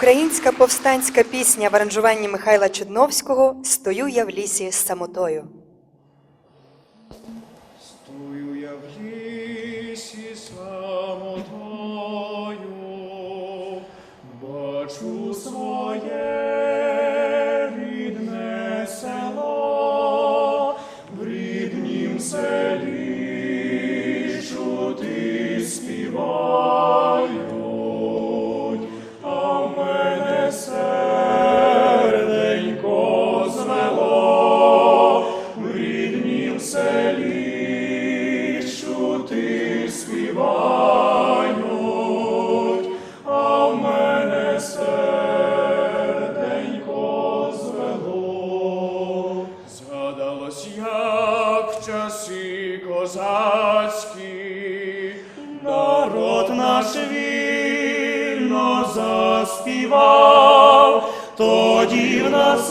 Українська повстанська пісня в аранжуванні Михайла Чудновського Стою я в лісі з самотою. Стою я в лісі самотою, бачу своє рідне село, в ріднім селі чути співають, а в мене серденько звело. Згадалось, як часи козацькі. Народ наш вільно заспівав, тоді в нас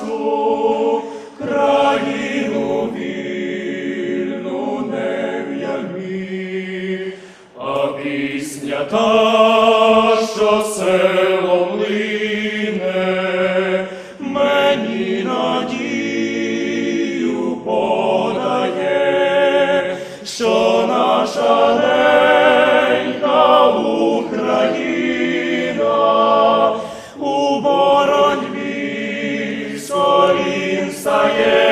побачу країну вільну не в ярмі, а пісня та, що селом лине, мені надію подає, що наша ненька Україна у боротьбі Messiah.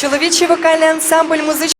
Чоловічий вокальний ансамбль музичної